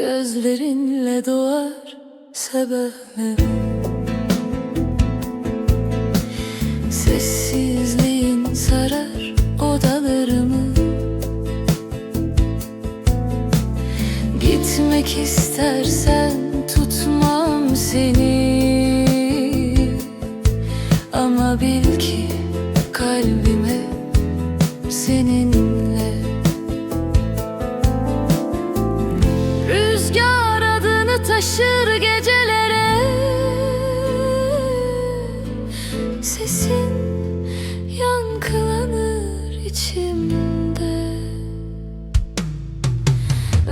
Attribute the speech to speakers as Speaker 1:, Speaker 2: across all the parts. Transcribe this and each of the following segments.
Speaker 1: gözlerinle doğar sebebim Sessizliğin sarar odalarımı. Gitmek istersen tutmam seni. Ama bil ki kalbime seninle taşır gecelere. Sesin yankılanır içimde.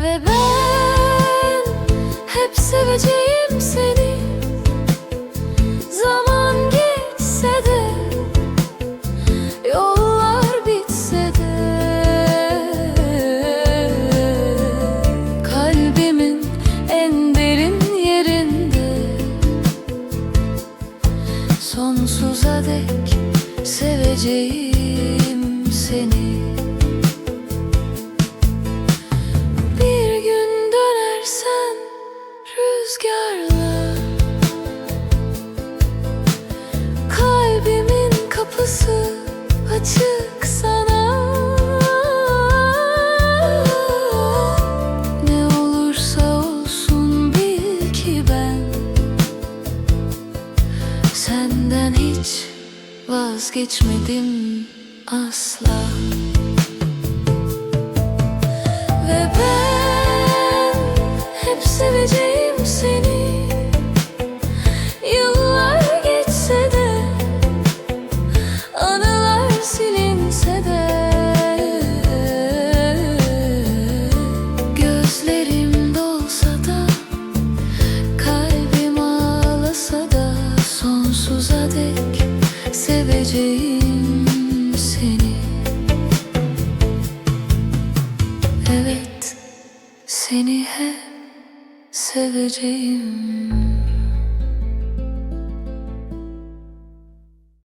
Speaker 1: Ve ben hep seveceğim Sonsuza dek seveceğim seni. Bir gün dönersen rüzgarla Kalbimin kapısı açık Senden hiç vazgeçmedim asla. Ve ben hep seveceğim seni seveceğim seni. Evet seni hep seveceğim